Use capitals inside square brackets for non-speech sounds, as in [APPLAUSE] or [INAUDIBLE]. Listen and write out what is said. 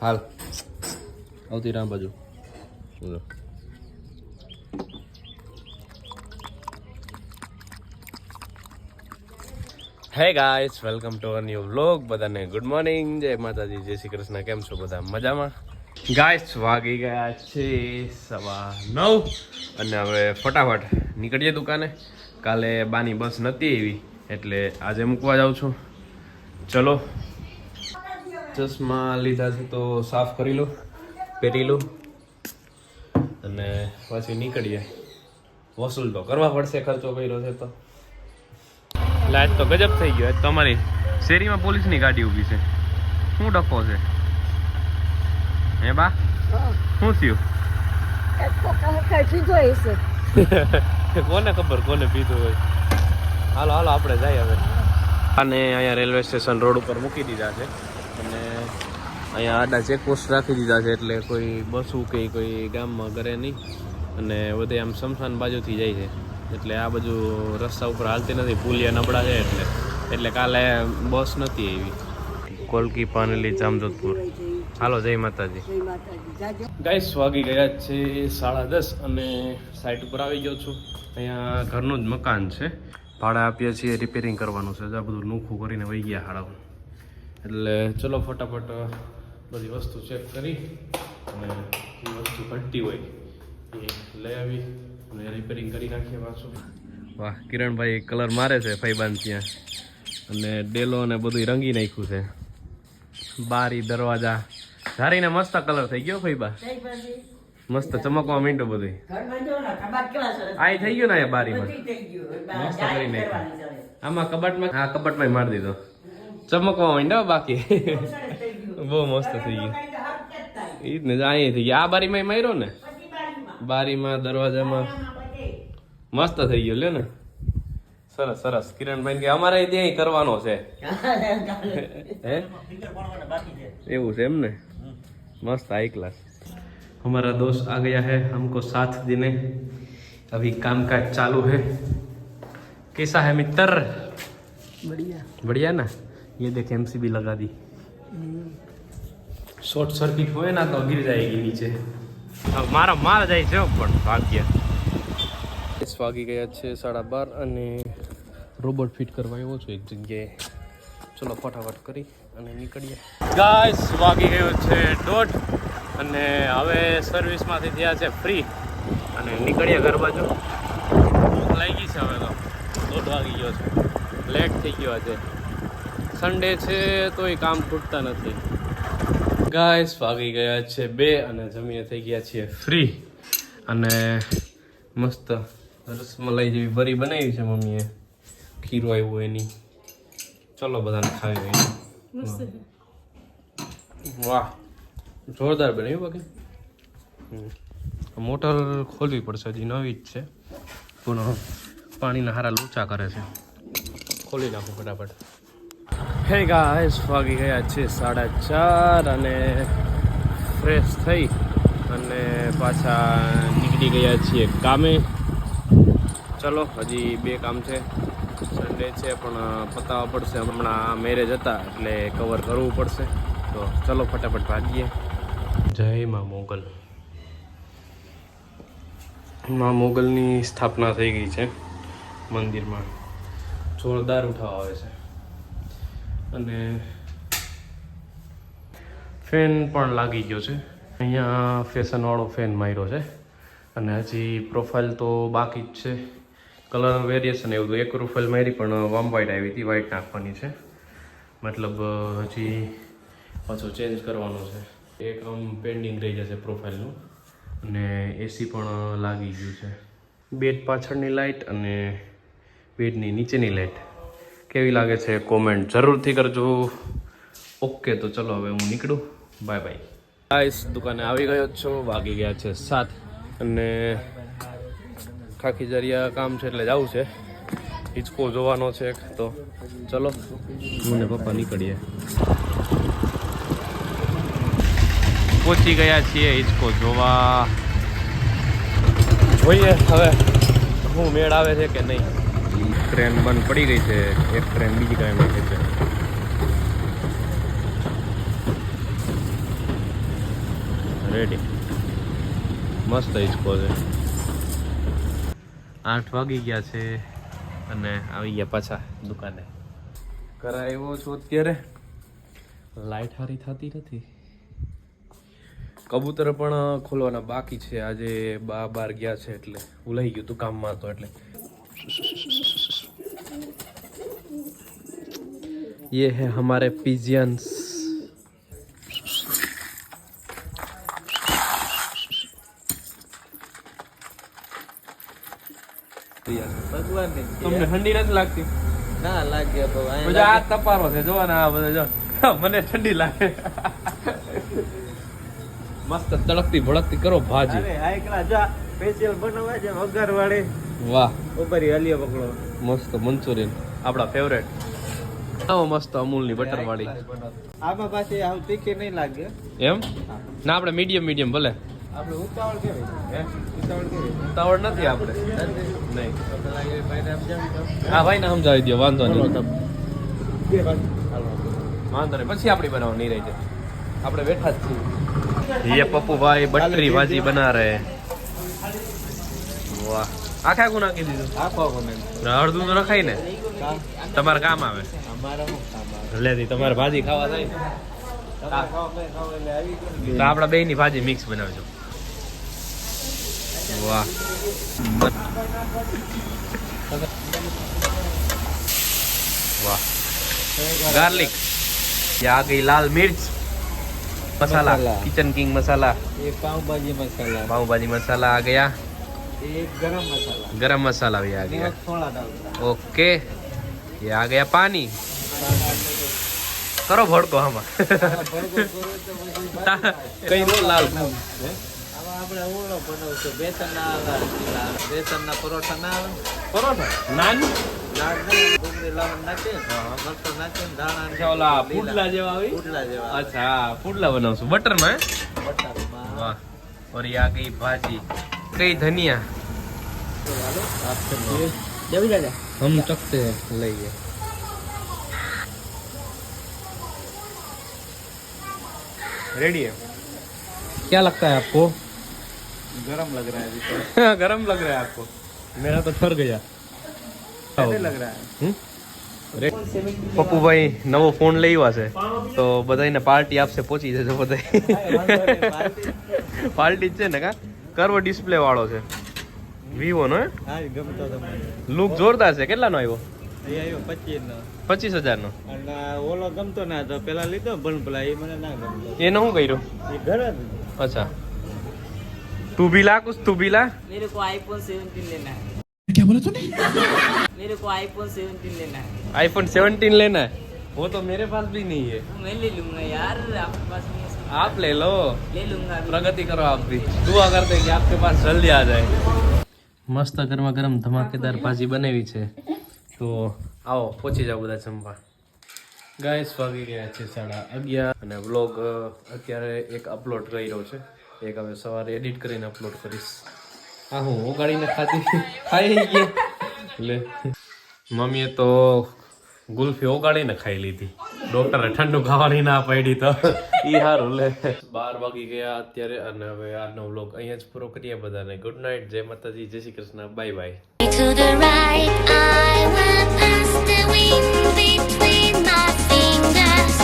હાલ. આવતી રામ બાજુ. Hey guys welcome to uh new vlog બધાને ગુડ મોર્નિંગ જય માતાજી જય શ્રી કૃષ્ણ. કેમ છો બધા? મજામાં? ગાઈસ વાગી ગયા છે સવા નવ અને હવે ફટાફટ નીકળીએ દુકાને. કાલે બાની બસ નહોતી એવી એટલે આજે મૂકવા જાઉં છું. ચલો ચશ્મા લીધા છે તો સાફ કરી લો પહેરી લો. અને પછી નીકળીએ. વસૂલ તો કરવા પડશે ખર્ચો કર્યો છે તો. લાઈટ તો ગજબ થઈ ગયો. તમારી શેરીમાં પોલીસની ગાડી ઊભી છે. શું ડખો છે? હે બા શું થયું? [LAUGHS] કોને ખબર કોને પીધું હોય? હાલો હાલો આપણે જઈએ હવે. અને અહીંયા રેલવે સ્ટેશન રોડ ઉપર મૂકી દીધા છે. અને અહીંયા આડા ચેકપોસ્ટ રાખી દીધા છે એટલે કોઈ બસું કે કોઈ ગામમાં કરે નહીં. અને બધે આમ સમસાન બાજુથી જાય છે. એટલે આ બાજુ રસ્તા ઉપર હાલતી નથી. પુલિયા નબળા છે એટલે એટલે કાલે બસ નથી એવી કોલકી પાનેલી જામજોધપુર. હાલો જય માતાજી. ગાઈસ વાગી ગયા છે સાડા દસ અને સાઈટ ઉપર આવી ગયો છું. અહીંયા ઘરનું જ મકાન છે. ભાડા આપીએ છીએ રિપેરિંગ કરવાનું છે. આ બધું નોખું કરીને વહી ગયા હાડાઓ એટલે ચલો ફટાફટ બધી વસ્તુ ચેક કરી અને જે વસ્તુ ઘટતી હોય એ લઈ આવી અને રિપેરિંગ કરી નાખીએ પાછું. વાહ કિરણભાઈ કલર મારે છે ફૈબાન ત્યાં. અને ડેલો ને બધું રંગી નાખ્યું છે. બારી દરવાજા. ધારીને મસ્ત કલર થઈ ગયો ફૈબા મસ્ત ચમકવા માંડ્યો બધું આ થઈ ગયું ને બારીમાં? મસ્ત કરી નાખ્યું. આમાં કબાટમાં હા કબાટમાં મારી દીધો. ચમકવા માંડ્યો બાકી બહુ મસ્ત થઈ ગયું ઈ જ ને અહીં થઈ ગયા આ બારીમાં માર્યો ને બારીમાં દરવાજામાં મસ્ત થઈ ગયો લ્યો ને સરસ સરસ કિરણભાઈ કે અમારે ત્યાં કરવાનો છે [LAUGHS] હે એવું છે એમ ને मस्त हाई क्लास हमारा दोस्त आ गया है हमको साथ देने अभी काम काज चालू है कैसा है मित्र बढ़िया बढ़िया ना ये देख एमसीबी लगा दी शॉर्ट सर्किट हुए ना तो गिर जाएगी नीचे હવે મારા માર જાય છે પણ ભાગ્ય વાગી ગયા છે સાડા બાર અને રોબોટ ફિટ કરવા આવ્યો છું એક જગ્યાએ ચલો ફટાફટ કરી અને નીકળીએ ગાઈસ વાગી ગયો છે દોઢ અને હવે સર્વિસમાંથી થયા છે ફ્રી અને નીકળીએ ઘર બાજુ ભૂખ લાગી છે હવે તો દોઢ વાગી ગયો છે લેટ થઈ ગયો આજે સન્ડે છે તોય કામ ખૂટતા નથી. ગાઈસ વાગી ગયા છે બે અને જમીએ થઈ ગયા છીએ ફ્રી અને મસ્ત રસમલાઈ જેવી ભરી બનાવી છે મમ્મીએ. ખીરો આવ્યું એની. ચલો બધાને ખાવી હોય વાહ. જોરદાર બનાવ્યું બાકી. મોટર ખોલવી પડશે હજી નવી જ છે. પણ પાણીના હારા લોચા કરે છે. ખોલી નાખો ફટાફટ. હે ગાઈસ વાગી ગયા છે સાડા ચાર અને ફ્રેશ થઈ અને પાછા નીકળી ગયા છીએ કામે. ચલો, હજી બે કામ છે. સન્ડે છે, પણ પતાવવા પડશે. હમણાં મેરેજ હતા, એટલે કવર કરવું પડશે. તો ચલો, ફટાફટ ભાગીએ. જય માં મોગલ. માં મોગલની સ્થાપના થઈ ગઈ છે મંદિરમાં. જોરદાર ઉઠાવ આવે છે. અને ફેન પણ લાગી ગયો છે. અહીંયા ફેશનવાળો ફેન માર્યો છે. અને હજી પ્રોફાઇલ તો બાકી જ છે. કલર વેરિએશન એવું એક પ્રોફાઇલ મારી પણ વોમ વ્હાઇટ આવી હતી વ્હાઇટ નાખવાની છે. મતલબ હજી પાછું ચેન્જ કરવાનો છે. એક આમ પેન્ડિંગ રહી જશે પ્રોફાઇલનું અને એસી પણ લાગી ગયું છે. બેડ પાછળની લાઇટ અને બેડની નીચેની લાઇટ કેવી લાગે છે કોમેન્ટ જરૂરથી કરજો. ઓકે તો ચલો હવે હું નીકળું. બાય બાય ગાઈસ દુકાને આવી ગયો છું. વાગી ગયા છે સાત અને ખાખી જરિયા કામ છે એટલે જવું છે. હિંચકો જોવાનો છે તો ચલો. હું પપ્પા નીકળીએ. પહોંચી ગયા છીએ હિંચકો જોવા. જોઈએ હવે શું મેળ આવે છે કે નહીં. ટ્રેન બંધ પડી ગઈ છે એક ટ્રેન બીજી કાંઈ માટે છે. રેડી મસ્ત હિંચકો છે. આઠ વાગી ગયા છે અને આવી ગયા પાછા દુકાને. કરાવ્યો છું અત્યારે. લાઇટ હારી થતી નથી. કબૂતર પણ ખોલવાના બાકી છે. આજે બા બાર ગયા છે એટલે ભૂલાઈ ગયું હતું કામમાં હતો એટલે. ये है हमारे पिजियंस ભગવાન તમને ઠંડી નથી લાગતી ના લાગે બહુ પછી આ તપારો છે જોવા આ બધા જો મને ઠંડી લાગે મસ્ત તડકતી ભડકતી કરો ભાજી અરે આ એકલા જો સ્પેશિયલ બનાવવા છે વઘાર વાળી વાહ ઉપરી હલિયો પકડો મસ્ત મંચુરિયન આપણા ફેવરેટ આવો મસ્ત અમૂલની બટર વાળી. આમાં પાછી આવું તીખી નહીં લાગે. એમ? ના આપણે મીડિયમ મીડિયમ ભલે. આપણે ઉતાવળ કેવી? ઉતાવળ નથી આપણે. નહીં. હા ભાઈ ને સમજાવી દો વાંધો નહીં. વાંધો નહીં. પછી આપણી બનાવવાની રહી જાય આપણે બેઠા જ છીએ. યે પપ્પુ ભાઈ બટરી ભાજી બના રહે વાહ. આખા ગુના કીધું આખો ગુના અડધું તો રખાય ને. તમારે કામ આવે. અમારે શું કામ આવે? લેતી તમારે ભાજી ખાવા થાય ને તમે ખાઓ, મેં ખાઓ એટલે આવી ગયું ને. તો આપણા બે ની ભાજી મિક્સ બનાવજો વાહ વાહ गार्लिक ये आ गई लाल मिर्च मसाला मसाला। किचन किंग मसाला ये पाव भाजी मसाला पाव भाजी मसाला आ गया ये गरम मसाला गरम मसाला भी आ गया नमक थोड़ा डालता ओके એ આ ગયા પાણી કરો ભડકો આમાં. કઈ નો લાલ આપણે ઓળો બનાવશું. બેસન ના બેસન ના પરોઠા ના આવે. પરોઠા? નાન? બટરમાં और ये आ गई भाजी कई धनिया હાલો, आप समझिए. जल्दी जा जा. हम चखते हैं लइए रेडी है क्या लगता है आपको गरम लग रहा है अभी तो. गरम लग रहा है आपको मेरा तो ठर गया कैसे लग रहा है પપ્પુભાઈ નવો ફોન લેવા છે તો બધાને પાર્ટી આપશે પહોંચી જજો બધા પાર્ટી જ છે ને કા કર્વ ડિસ્પ્લે વાળો છે વિવો નો હા એ ગમતો તમને લુક જોરદાર છે કેટલાનો આવ્યો એ આવ્યો પચીસ નો પચીસ હજારનો અને ઓલો ગમતો ના તો પેલા લીધો પણ પેલા એ મને ના ગમતો એનો શું કર્યું એ ઘર જ अच्छा तू भी ला कुछ तू भी ला मेरे को आईफोन 17 लेना है क्या बोला तूने मेरे को आईफोन 17 लेना है आईफोन 17 लेना है वो तो मेरे पास भी नहीं है वो मैं ले लूंगा यार आपके पास नहीं है सब। आप ले लो ले लूंगा अभी। प्रगति करो आप भी दुआ करते हैं कि आपके पास जल्दी आ जाए મસ્ત ગરમા ગરમ ધમાકેદાર ભાજી બનાવી છે. તો આવો પહોંચી જાઓ બધા જમવા. ગાયસ વાગી ગયા છે સાડા અગિયાર. અને વ્લોગ અત્યારે એક અપલોડ કર્યો છે. એક હવે સવારે એડિટ કરીને અપલોડ કરીશ. હા હું ઓગાળીને ખાધી. ખાઈ ગઈ. લે. મમ્મીએ તો ગુલ્ફી ઓગાળીને ખાઈ લીધી. ડોક્ટરે ઠંડુ ખાવાની ના પાડી તો. [LAUGHS] ઈ સારું લે. બાર વાગી ગયા અત્યારે અને હવે આજનો વ્લોગ અહીંયા જ પૂરો કરીએ બધાને. ગુડ નાઇટ જય માતાજી જય Shri Krishna bye bye To the right, I will pass the wind between my fingers.